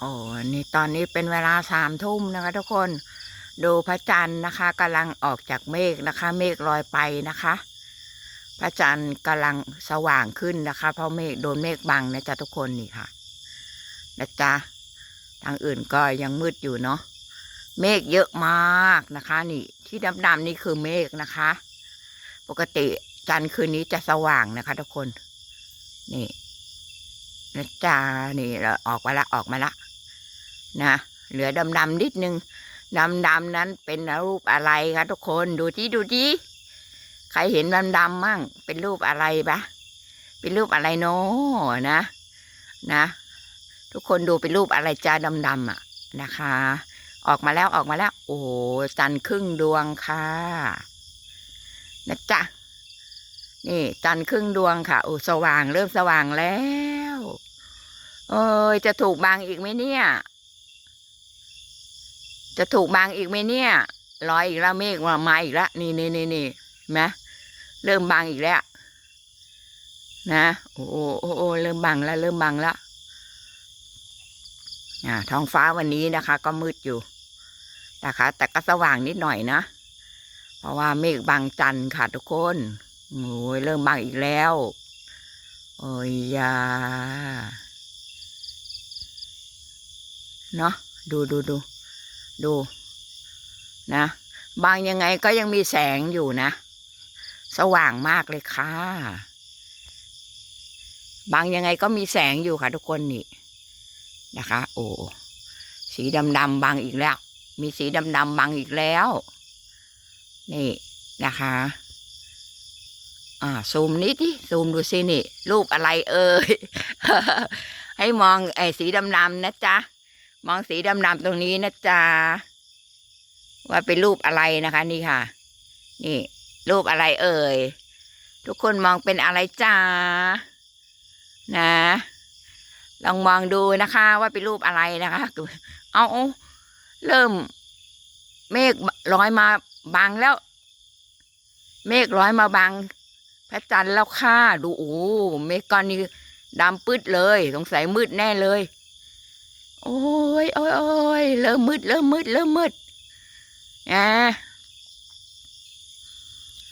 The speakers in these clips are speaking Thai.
โอ้นี่ตอนนี้เป็นเวลาสามทุ่มนะคะ ทุกคน ดูพระจันทร์นะคะกำลังออกจากเมฆนะคะ เมฆลอยไปนะคะ พระจันทร์กำลังสว่างขึ้นนะคะ เพราะเมฆโดนเมฆบังนะจ๊ะทุกคนนี่ค่ะนะจ๊ะทางอื่นก็ยังมืดอยู่เนาะเมฆเยอะมากนะคะ นี่ ที่ดำๆนี่คือเมฆนะคะ ปกติจันทร์คืนนี้จะสว่างนะคะ ทุกคน นี่นะจ๊ะนี่เราออกมาละออกมาละ นะเหลือดำๆนิดนึงดำๆนั้นเป็นรูปอะไรคะทุกคนดูที่ดูที่ใครเห็นดำๆมั่ง เป็นรูปอะไรปะเป็นรูปอะไรโนนะนะ ทุกคนดูเป็นรูปอะไรจ้าดำๆอะนะคะ ออกมาแล้วออกมาแล้ว โอ้จันครึ่งดวงค่ะนะจ๊ะนี่จันครึ่งดวงค่ะโอ้สว่างเริ่มสว่างแล้ว เอ้ยจะถูกบางอีกไหมเนี่ย จะถูกบางอีกไหมเนี่ยลอยอีกแล้วเมฆมามาอีกแล้วนี่นี่นี่นี่นไหมเริ่มบางอีกแล้ว นะโอ้โอ้โอ้โอเริ่มบางแล้ว เริ่มบางแล้วอ่าท้องฟ้าวันนี้นะคะ ก็มืดอยู่นะคะ แต่ก็สว่างนิดหน่อยนะ เพราะว่าเมฆบังจันทร์ค่ะทุกคนโอ้ยเริ่มบางอีกแล้ว โอ้ยยาเนาะดูดูดู ดู นะ บางยังไงก็ยังมีแสงอยู่นะ สว่างมากเลยค่ะ บางยังไงก็มีแสงอยู่ค่ะ ทุกคนนี่นะคะ โอ้สีดำดำบางอีกแล้ว มีสีดำดำบางอีกแล้ว นี่นะคะ อ่า ซูมนิดดิซูมดูสินี่ รูปอะไรเอ่ย ให้มองไอ้สีดำๆนะจ๊ะ มองสีดำๆตรงนี้นะจ๊ะว่าเป็นรูปอะไรนะคะ นี่ค่ะ นี่ รูปอะไรเอ่ย ทุกคนมองเป็นอะไรจ้านะ ลองมองดูนะคะ ว่าเป็นรูปอะไรนะคะเอาเริ่ม เมฆลอยมาบังแล้ว เมฆลอยมาบังพระจันทร์แล้วค่ะดูโอ้เมฆก้อนนี้ดำปืดเลย สงสัยมืดแน่เลย โอ้ยโอ้ยโอ้ยเริ่มมืดเริ่มมืดเริ่มมืดอ่า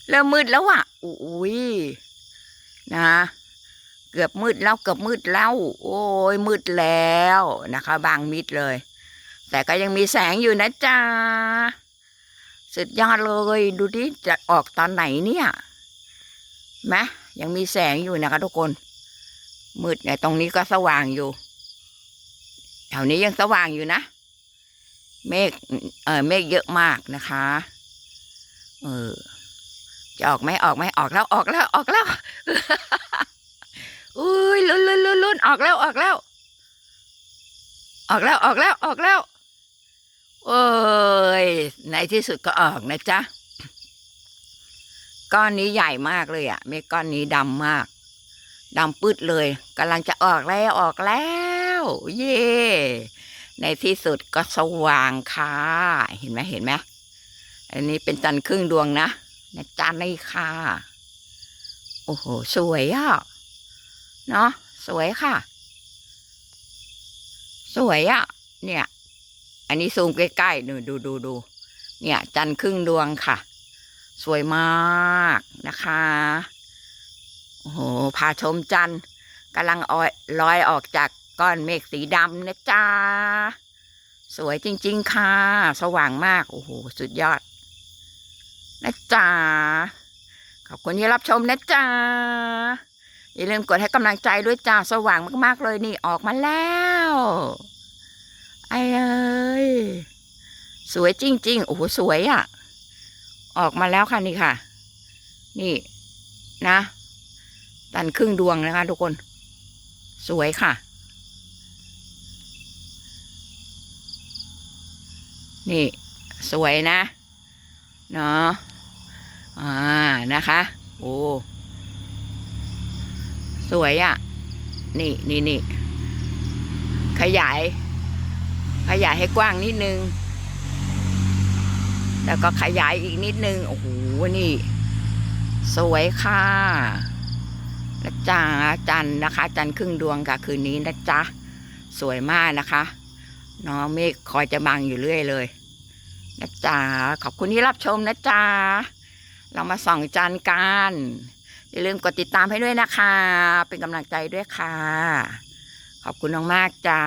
เริ่มมืดแล้วอะอุ้ยนะ เกือบมืดแล้วเกือบมืดแล้ว โอ้ยมืดแล้วนะคะ บางมิดเลย แต่ก็ยังมีแสงอยู่นะจ๊ะสุดยอดเลยดูดิจะออกตอนไหนเนี่ยไหมยังมีแสงอยู่นะคะทุกคน มืดเนี่ยตรงนี้ก็สว่างอยู่ ถวนี้ยังสว่างอยู่นะ เมฆเออเมฆเยอะมากนะคะ เออ จะออกไหมออกไหมออกแล้วออกแล้วออกแล้วอุ้ยลุ้นลุ้นลุ้นลุ้นออกแล้วออกแล้ว ออกแล้วออกแล้วออกแล้วโอ้ยในที่สุดก็ออกนะจ๊ะก้อนนี้ใหญ่มากเลยอะเมฆก้อนนี้ดำมากดำปืดเลยกำลังจะออกแล้วออกแล้ว เย่ในที่สุดก็สว่างค่ะ เห็นไหมเห็นไหมอันนี้เป็นจันทร์ครึ่งดวงนะนะจันทร์นี่ค่ะ โอ้โห สวยอะ เนาะสวยค่ะ สวยอะ เนี่ย อันนี้ซูมใกล้ๆดูดูดูดู เนี่ย จันทร์ครึ่งดวงค่ะ สวยมากนะคะ โอ้โห พาชมจันทร์กำลังออยลอยออกจาก ก้อนเมฆสีดำนะจ๊ะสวยจริง ๆ ค่ะ สว่างมาก โอ้โห สุดยอด นะจ๊ะขอบคุณที่รับชมนะจ๊ะอย่าลืมกดให้กำลังใจด้วยจ้า สว่างมากๆเลยนี่ออกมาแล้วไอ้เอ้ยสวยจริง ๆ โอ้โห สวยอะ่ะ ออกมาแล้วค่ะนี่ค่ะ นี่นะ ตันครึ่งดวงนะคะทุกคน สวยค่ะ นี่ สวยนะเนาะอ่านะคะ โอ้สวยอะ่ะ นี่นี่นี่ขยาย ขยายให้กว้างนิดนึง แล้วก็ขยายอีกนิดนึง โอ้โห นี่ สวยค่ะนะจ๊ะจันนะคะ จันครึ่งดวงค่ะ คืนนี้นะจ๊ะ สวยมากนะคะ น้องเมฆคอยจะบังอยู่เรื่อยเลยนะจ๊ะขอบคุณที่รับชมนะจ๊ะเรามาส่องจานกันอย่าลืมกดติดตามให้ด้วยนะคะ เป็นกำลังใจด้วยค่ะ ขอบคุณมากๆจ้า